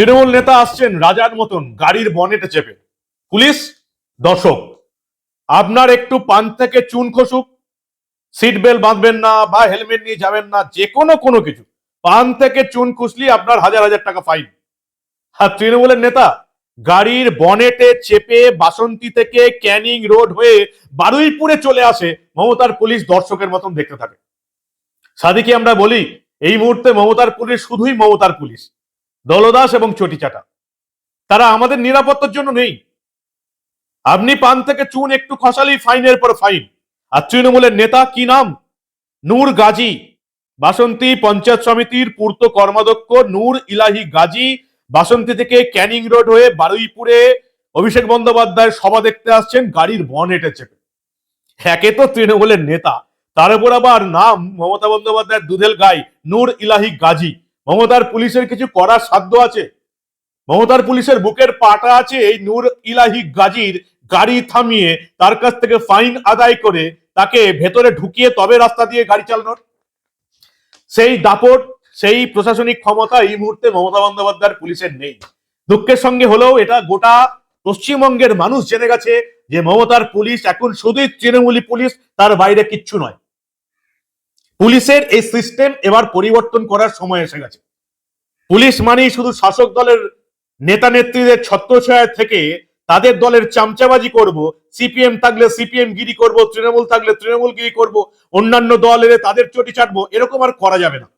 তৃণমূল নেতা আসছেন রাজার মতন, গাড়ির বনেটে চেপে। পুলিশ, দর্শক, আপনার একটু পান থেকে চুন খসুক, সিট বেল্ট বাঁধবেন না বা হেলমেট নিয়ে যাবেন না, যে কোনো কোনো কিছু। পান থেকে চুন খুসলি আপনার হাজার হাজার টাকা ফাইন। আর তৃণমূলের নেতা, গাড়ির বনেটে চেপে বাসন্তী থেকে ক্যানিং রোড হয়ে বারুইপুরে চলে আসে মমতার পুলিশ দর্শকের মতন দেখতে থাকে। সাদিকে আমরা বলি, এই মুহূর্তে মমতার পুলিশ শুধুই মমতার পুলিশ। দলদাস এবং চটিচাটা। তারা আমাদের নিরাপত্তার জন্য নেই। আপনি পান থেকে চুন, একটু খসালেই ফাইনের পর ফাইন। আর তৃণমূলের নেতা কি নাম? নূর গাজী। বাসন্তী পঞ্চায়েত সমিতির পূর্ত কর্মাধ্যক্ষ নূর ইলাহি গাজী। বাসন্তী থেকে ক্যানিং রোড হয়ে বারুইপুরে অভিষেক বন্দ্যোপাধ্যায়ের সভা দেখতে আসছেন গাড়ির বনেটে চেপে। একে তো তৃণমূলের নেতা। তার উপর আবার নাম মমতা বন্দ্যোপাধ্যায়ের দুধেল গাই, নূর ইলাহি গাজী। মমতার পুলিশের কিছু করার সাধ্য আছে। মমতার পুলিশের বুকের পাটা আছে এই নূর ইলাহি গাজীর গাড়ি থামিয়ে, তার কাছ থেকে ফাইন আদায় করে তাকে ভেতরে ঢুকিয়ে তবে রাস্তা দিয়ে গাড়ি চালানোর। সেই দাপট, সেই প্রশাসনিক ক্ষমতা এই মুহূর্তে মমতা বন্দ্যোপাধ্যায়ের পুলিশের নেই। দুঃখের সঙ্গে হলেও এটা গোটা পশ্চিমবঙ্গের মানুষ জেনে গেছে যে মমতার পুলিশ এখন শুধুই তৃণমূলী পুলিশ, তার বাইরে কিচ্ছু নয়। পুলিশের এই সিস্টেম এবার পরিবর্তন করার সময় এসে গেছে। পুলিশ মানেই শুধু শাসক দলের নেতা নেত্রীদের ছত্রছায়া থেকে তাদের দলের চামচাবাজি করব, সিপিএম থাকলে সিপিএম গিরি করব, তৃণমূল থাকলে তৃণমূল গিরি করব, অন্যান্য দল এলে তাদের চটি চাটবো এরকম আর করা যাবে না।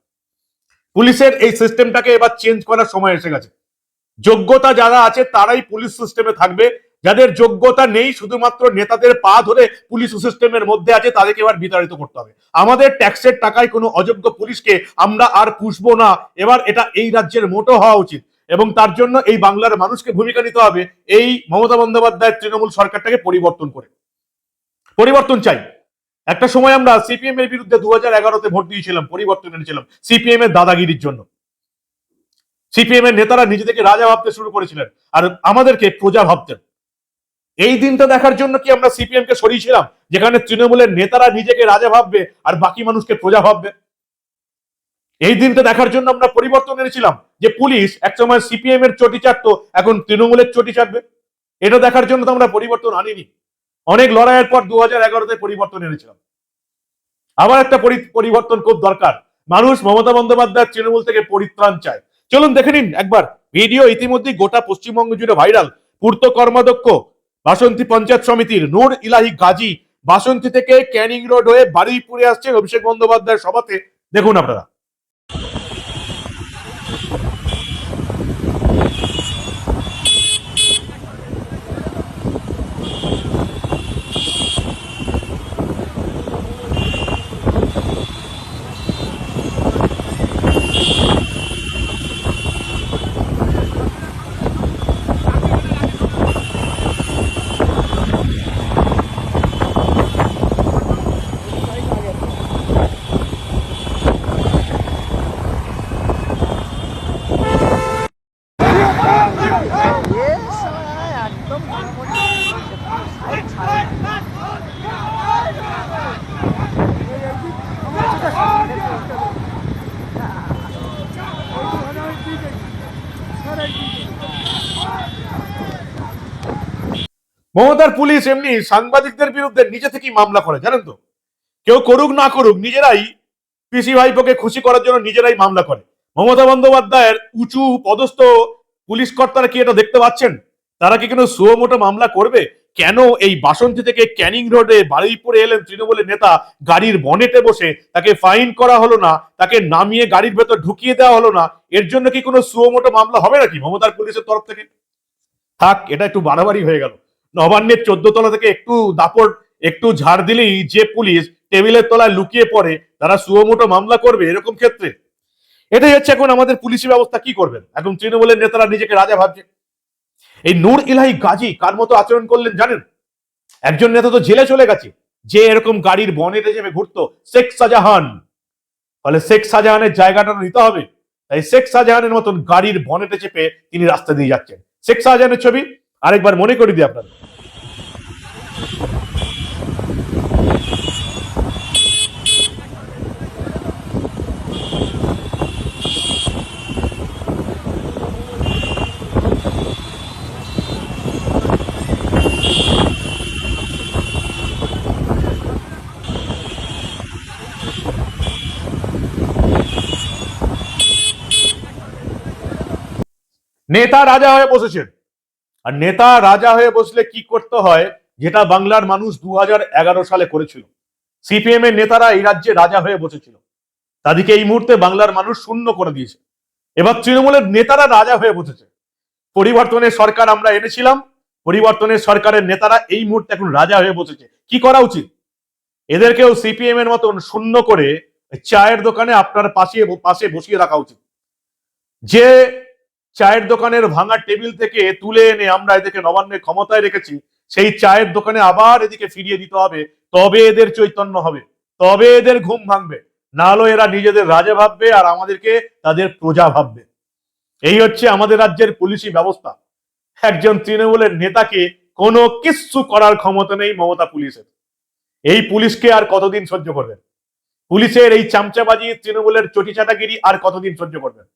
পুলিশের এই সিস্টেমটাকে এবার চেঞ্জ করার সময় এসে গেছে। যোগ্যতা যারা আছে তারাই পুলিশ সিস্টেমে থাকবে যাদের যোগ্যতা নেই, শুধুমাত্র নেতাদের পা ধরে পুলিশ সিস্টেমের মধ্যে আছে, তাদেরকে এবার বিতাড়িত করতে হবে। আমাদের ট্যাক্সের টাকায় কোনো অযোগ্য পুলিশকে আমরা আর পুষবো না। এবার এটা এই রাজ্যের মোটো হওয়া উচিত। এবং তার জন্য এই বাংলার মানুষকে ভূমিকা নিতে হবে। এই মমতা বন্দ্যোপাধ্যায়ের তৃণমূল সরকারটাকে পরিবর্তন করে। পরিবর্তন চাই। একটা সময় আমরা সিপিএম এর বিরুদ্ধে দু হাজার এগারোতে ভোট দিয়েছিলাম, পরিবর্তন এনেছিলাম, সিপিএম এর দাদাগিরির জন্য। সিপিএম এর নেতারা নিজেদেরকে রাজা ভাবতে শুরু করেছিলেন। আর আমাদেরকে প্রজা ভাবতেন। এই দিনটা দেখার জন্য কি আমরা সিপিএম কে সরিয়েছিলাম? যেখানে তৃণমূলের নেতারা নিজেকে রাজা ভাববে আর বাকি মানুষকে প্রজা ভাববে? এই দিনটা দেখার জন্য আমরা পরিবর্তন এনেছিলাম যে পুলিশ একসময় সিপিএম এর চটি চাটতো, এখন তৃণমূলের চটি চাটবে। এটা দেখার জন্য তো আমরা পরিবর্তন আনিনি। অনেক লড়াইয়ের পর দু হাজার এগারোতে পরিবর্তন এনেছিলাম। আবার একটা পরি- পরিবর্তন খুব দরকার। মানুষ মমতা বন্দ্যোপাধ্যায়ের তৃণমূল থেকে পরিত্রাণ চায়। চলুন দেখে নিন একবার। ভিডিও ইতিমধ্যেই গোটা পশ্চিমবঙ্গ জুড়ে ভাইরাল। পূর্ত কর্মাধ্যক্ষ বাসন্তী পঞ্চায়েত সমিতির নূর ইলাহি গাজী বাসন্তী থেকে ক্যানিং রোড হয়ে বারুইপুরে আসছেন অভিষেক বন্দ্যোপাধ্যায়ের সভাতে। দেখুন আপনারা। মমতার পুলিশ এমনি সাংবাদিকদের বিরুদ্ধে নিজে থেকেই মামলা করে, জানেন তো? কেউ করুক না করুক, নিজেরাই পিসি ভাইপোকে খুশি করার জন্য নিজেরাই মামলা করে। মমতা বন্দ্যোপাধ্যায়ের উঁচু পদস্থ পুলিশ কর্তারা কি এটা দেখতে পাচ্ছেন? তারা কি কোনো সুমোটো মামলা করবে? কেন এই বাসন্তী থেকে ক্যানিং রোডে বারুইপুরে এলেন তৃণমূলের নেতা, গাড়ির বনেটে বসে তাকে ফাইন করা হলো না, তাকে নামিয়ে গাড়ির ভেতর ঢুকিয়ে দেওয়া হলো না, এর জন্য কি কোনো সুমোটো মামলা হবে নাকি মমতার পুলিশের তরফ থেকে? থাক, এটা একটু বাড়াবাড়ি হয়ে গেল। নবান্নের চোদ্দ তলা থেকে একটু দাপট, একটু ঝাড় দিলেই যে পুলিশ টেবিলের তলায় লুকিয়ে পড়ে, তারা সুমোটো মামলা করবে এরকম ক্ষেত্রে। এটাই হচ্ছে এখন আমাদের পুলিশি ব্যবস্থা, কি করবেন? এখন তৃণমূলের নেতারা নিজেকে রাজা ভাবছে। এই নূর ইলাহি গাজী কার মতো আচরণ করলেন জানেন? একজন নেতা তো জেলে চলে গেছে, যে এরকম গাড়ির বনেটে যাবে ঘুরতো, শেখ শাহজাহান। ফলে শেখ শাহজাহানের জায়গাটা নিতে হবে। তাই শেখ শাহজাহানের মতন গাড়ির বনেটে চেপে তিনি রাস্তা দিয়ে যাচ্ছেন। শেখ শাহজাহানের ছবি আরেকবার মনে করি দিই আপনাদের নেতা রাজা হয়ে বসেছেন আর নেতা রাজা হয়ে বসলে কি করতে হয়, যেটা বাংলার মানুষ দুহাজার এগারো সালে করেছিল। সিপিএম এর নেতারা এই রাজ্যে রাজা হয়ে বসেছিল। তাদেরকে এই মুহূর্তে বাংলার মানুষ শূন্য করে দিয়েছে। এবার তৃণমূলের নেতারা রাজা হয়ে বসেছে। পরিবর্তনের সরকার আমরা এনেছিলাম, পরিবর্তনের সরকারের নেতারা এই মুহূর্তে এখন রাজা হয়ে বসেছে। কি করা উচিত? এদেরকেও সিপিএম এর মতন শূন্য করে চায়ের দোকানে আপনার পাশে পাশে বসিয়ে রাখা উচিত। যে চায়ের দোকানের ভাঙা টেবিল থেকে তুলে এনে আমরা এদেরকে নবান্নের ক্ষমতায় রেখেছি, সেই চায়ের দোকানে আবার এদিকে ফিরিয়ে দিতে হবে, তবে এদের চৈতন্য হবে, তবে এদের ঘুম ভাঙবে, না হলে এরা নিজেদের রাজা ভাববে আর আমাদেরকে তাদের প্রজা ভাববে। এই হচ্ছে আমাদের রাজ্যের পুলিশি ব্যবস্থা। একজন তৃণমূলের নেতাকে কোনো কিচ্ছু করার ক্ষমতা নেই মমতা পুলিশের। এই পুলিশকে আর কতদিন সহ্য করবেন? পুলিশের এই চামচাবাজি তৃণমূলের চটিচাটাগিরি আর কতদিন সহ্য করবেন?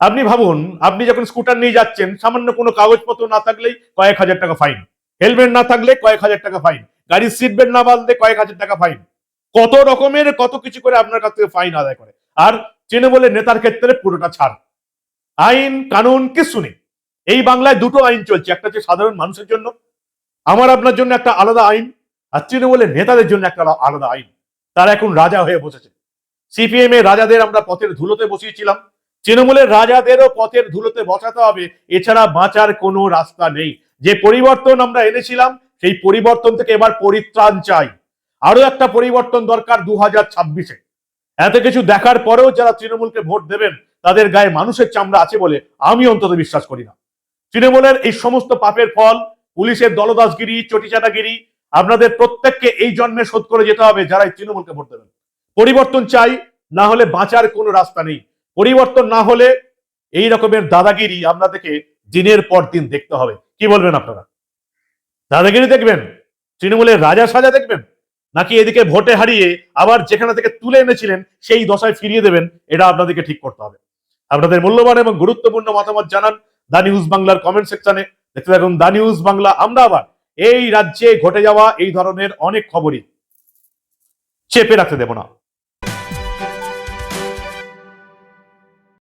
আপনি ভাবুন, আপনি যখন স্কুটার নিয়ে যাচ্ছেন, সামান্য কোনো কাগজপত্র না থাকলেই কয়েক হাজার টাকা ফাইন হেলমেট না থাকলে কয়েক হাজার টাকা ফাইন গাড়ির সিট বেল্ট না বাঁধলে কয়েক হাজার টাকা ফাইন কত রকমের, কত কিছু করে আপনার কাছ থেকে ফাইন আদায় করে। আর চেনে বলে নেতার ক্ষেত্রে পুরোটা ছাড়। আইন, কানুন, কিছু নেই। এই বাংলায় দুটো আইন চলছে, একটা হচ্ছে সাধারণ মানুষের জন্য, আমার আপনার জন্য একটা আলাদা আইন, আর তৃণমূলের নেতাদের জন্য একটা আলাদা আইন। তারা এখন রাজা হয়ে বসেছে। সিপিএম এর রাজাদের আমরা পথের ধুলোতে বসিয়েছিলাম। তৃণমূলের রাজাদেরও পথের ধুলোতে বসাতে হবে। এছাড়া বাঁচার কোনো রাস্তা নেই। যে পরিবর্তন আমরা এনেছিলাম, সেই পরিবর্তন থেকে এবার পরিত্রাণ চাই। আরও একটা পরিবর্তন দরকার দু হাজার ছাব্বিশে। এত কিছু দেখার পরেও যারা তৃণমূলকে ভোট দেবেন, তাদের গায়ে মানুষের চামড়া আছে বলে আমি অন্তত বিশ্বাস করি না। তৃণমূলের এই সমস্ত পাপের ফল, পুলিশের দলদাসগিরি, চটিচাটাগিরি, আপনাদের প্রত্যেককে এই জন্মে শোধ করে যেতে হবে যারা এই তৃণমূলকে ভোট দেবেন। পরিবর্তন চাই, না হলে বাঁচার কোনো রাস্তা নেই। পরিবর্তন না হলে এই রকমের দাদাগিরি আপনাদেরকে দিনের পর দিন দেখতে হবে। কি বলবেন আপনারা? দাদাগিরি দেখবেন? তৃণমূলের রাজা সাজা দেখবেন? নাকি এদিকে ভোটে হারিয়ে আবার যেখানে থেকে তুলে এনেছিলেন, সেই দশায় ফিরিয়ে দেবেন? এটা আপনাদেরকে ঠিক করতে হবে। আপনাদের মূল্যবান এবং গুরুত্বপূর্ণ মতামত জানান দা নিউজ বাংলার কমেন্ট সেকশনে। দেখতে থাকুন দা নিউজ বাংলা। আমরা আবার এই রাজ্যে ঘটে যাওয়া এই ধরনের অনেক খবরই চেপে রাখতে দেব না।